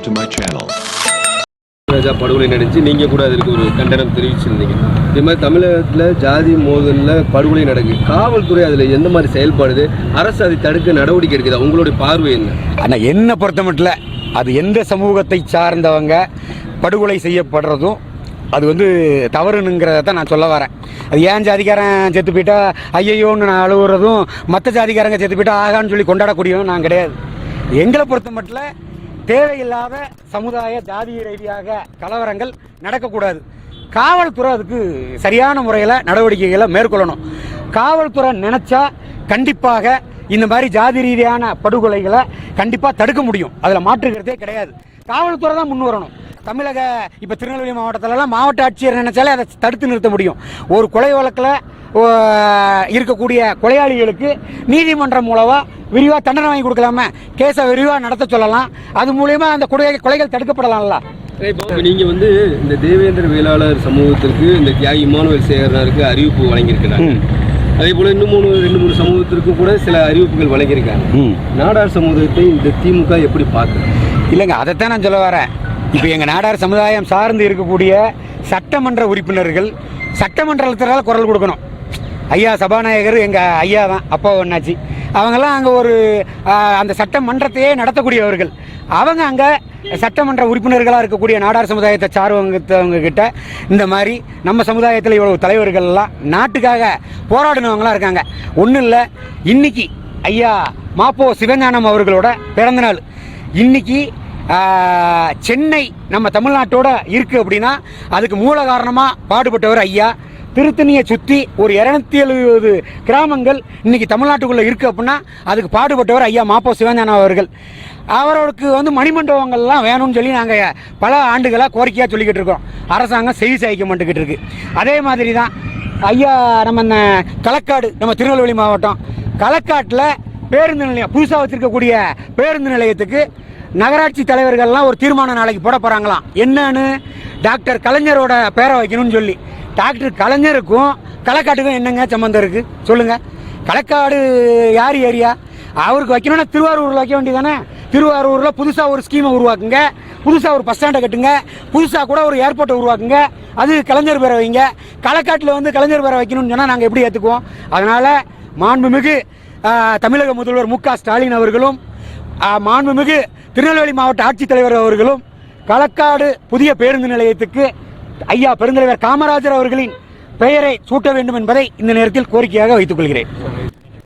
subscribe to my channel. ராஜா படுகொலை நடந்துச்சு நீங்கள் கூட அதற்கு ஒரு கண்டனம் தெரிவிச்சிருந்தீங்க. இதே மாதிரி தமிழகத்தில் ஜாதி மோதலில் படுகொலை நடக்குது. காவல்துறை அதில் எந்த மாதிரி செயல்படுது? அரசு அதை தடுக்க நடவடிக்கை எடுக்குதா? உங்களுடைய பார்வை என்ன? ஆனால் என்னை பொறுத்த மட்டும் அது எந்த சமூகத்தை சார்ந்தவங்க படுகொலை செய்யப்படுறதும் அது வந்து தவறுனுங்கிறத தான் நான் சொல்ல வரேன். அது ஏன் ஜாதிக்காரன் செத்து போயிட்டா ஐயையோன்னு நான் அழுகுறதும் மற்ற ஜாதிக்காரங்க செத்து போயிட்டா ஆகான்னு சொல்லி கொண்டாடக்கூடியவன் நான் கிடையாது. எங்களை பொறுத்த மட்டும் தேவையில்லாத சமுதாய ஜாதி ரீதியாக கலவரங்கள் நடக்கக்கூடாது. காவல்துறை அதுக்கு சரியான முறையில் நடவடிக்கைகளை மேற்கொள்ளணும். காவல்துறை நினச்சா கண்டிப்பாக இந்த மாதிரி ஜாதி ரீதியான படுகொலைகளை கண்டிப்பாக தடுக்க முடியும். அதில் மாற்றுக்கிறதே கிடையாது. காவல்துறை தான் முன் வரணும். தமிழக இப்போ திருநெல்வேலி மாவட்டத்திலலாம் மாவட்ட ஆட்சியர் நினைச்சாலே அதை தடுத்து நிறுத்த முடியும். ஒரு கொலை வழக்கில் இருக்கக்கூடிய கொலையாளிகளுக்கு நீதிமன்றம் மூலமாக விரிவாக தண்டனை வாங்கி கொடுக்கலாமே? கேஸை விரிவாக நடத்த சொல்லலாம். அது மூலயமா அந்த கொலை கொலைகள் தடுக்கப்படலாம்ல நீங்கள் வந்து இந்த தேவேந்திர வேளாளர் சமூகத்திற்கு இந்த தியாகி இமானுவேல் சேகரனாருக்கு அறிவிப்பு வழங்கியிருக்கிறாங்க. அதே போல் இன்னும் மூணு ரெண்டு மூணு சமூகத்திற்கும் கூட சில அறிவிப்புகள் வழங்கியிருக்காங்க. நாடார் சமூகத்தை இந்த திமுக எப்படி பார்க்குது? இல்லைங்க அதைத்தான் நான் சொல்ல வரேன். இப்போ எங்கள் நாடார் சமுதாயம் சார்ந்து இருக்கக்கூடிய சட்டமன்ற உறுப்பினர்கள் சட்டமன்றத்தில் குரல் கொடுக்கணும். ஐயா சபாநாயகர் எங்கள் ஐயா தான் அப்பா ஒன்னாச்சு அவங்கெல்லாம் அங்கே ஒரு அந்த சட்டமன்றத்தையே நடத்தக்கூடியவர்கள். அவங்க அங்கே சட்டமன்ற உறுப்பினர்களாக இருக்கக்கூடிய நாடார் சமுதாயத்தை சார்வங்கத்தவங்க கிட்ட இந்த மாதிரி நம்ம சமுதாயத்தில் இவ்வளவு தலைவர்கள் எல்லாம் நாட்டுக்காக போராடினவங்களாம் இருக்காங்க. ஒன்றும் இல்லை இன்னைக்கு ஐயா மாப்போ சிவஞானம் அவர்களோட பிறந்தநாள் இன்னைக்கு சென்னை நம்ம தமிழ்நாட்டோட இருக்கு அப்படின்னா அதுக்கு மூல காரணமாக பாடுபட்டவர் ஐயா திருத்தணியை சுற்றி ஒரு இரநூத்தி எழுபது கிராமங்கள் இன்னைக்கு தமிழ்நாட்டுக்குள்ளே இருக்குது அப்படின்னா அதுக்கு பாடுபட்டவர் ஐயா மாப்போ சிவஞானம் அவர்கள். அவருக்கு வந்து மணிமண்டபங்கள்லாம் வேணும்னு சொல்லி நாங்கள் பல ஆண்டுகளாக கோரிக்கையாக சொல்லிக்கிட்டு இருக்கோம். அரசாங்கம் செய்தி சாய்க்க மாட்டுக்கிட்டு இருக்குது அதே மாதிரி தான் ஐயா நம்ம இந்த களக்காடு நம்ம திருநெல்வேலி மாவட்டம். களக்காட்டில் பேருந்து நிலையம் புதுசாக வச்சுருக்கக்கூடிய பேருந்து நிலையத்துக்கு நகராட்சி தலைவர்கள்லாம் ஒரு தீர்மானம் நாளைக்கு போட போகிறாங்களாம் என்னன்னு டாக்டர் கலைஞரோட பேரை வைக்கணும்னு சொல்லி. டாக்டர் கலைஞருக்கும் களக்காட்டுக்கும் என்னங்க சம்மந்தம் இருக்குது சொல்லுங்கள் களக்காடு யார் ஏரியா? அவருக்கு வைக்கணும்னா திருவாரூரில் வைக்க வேண்டியதானே திருவாரூரில் புதுசாக ஒரு ஸ்கீமை உருவாக்குங்க. புதுசாக ஒரு பஸ் ஸ்டாண்டை கட்டுங்க. புதுசாக கூட ஒரு ஏர்போர்ட்டை உருவாக்குங்க. அது கலைஞர் பேரை வைங்க. களக்காட்டில் வந்து கலைஞர் பேரை வைக்கணும்னு சொன்னால் நாங்கள் எப்படி ஏற்றுக்குவோம் அதனால் மாண்புமிகு தமிழக முதல்வர் மு க ஸ்டாலின் அவர்களும் மாண்புமிகு திருநெல்வேலி மாவட்ட ஆட்சித்தலைவர் அவர்களும் களக்காடு புதிய பேருந்து நிலையத்துக்கு ஐயா பெருந்தலைவர் காமராஜர் அவர்களின் பெயரை சூட்ட வேண்டும் என்பதை இந்த நேரத்தில் கோரிக்கையாக வைத்துக் கொள்கிறேன்.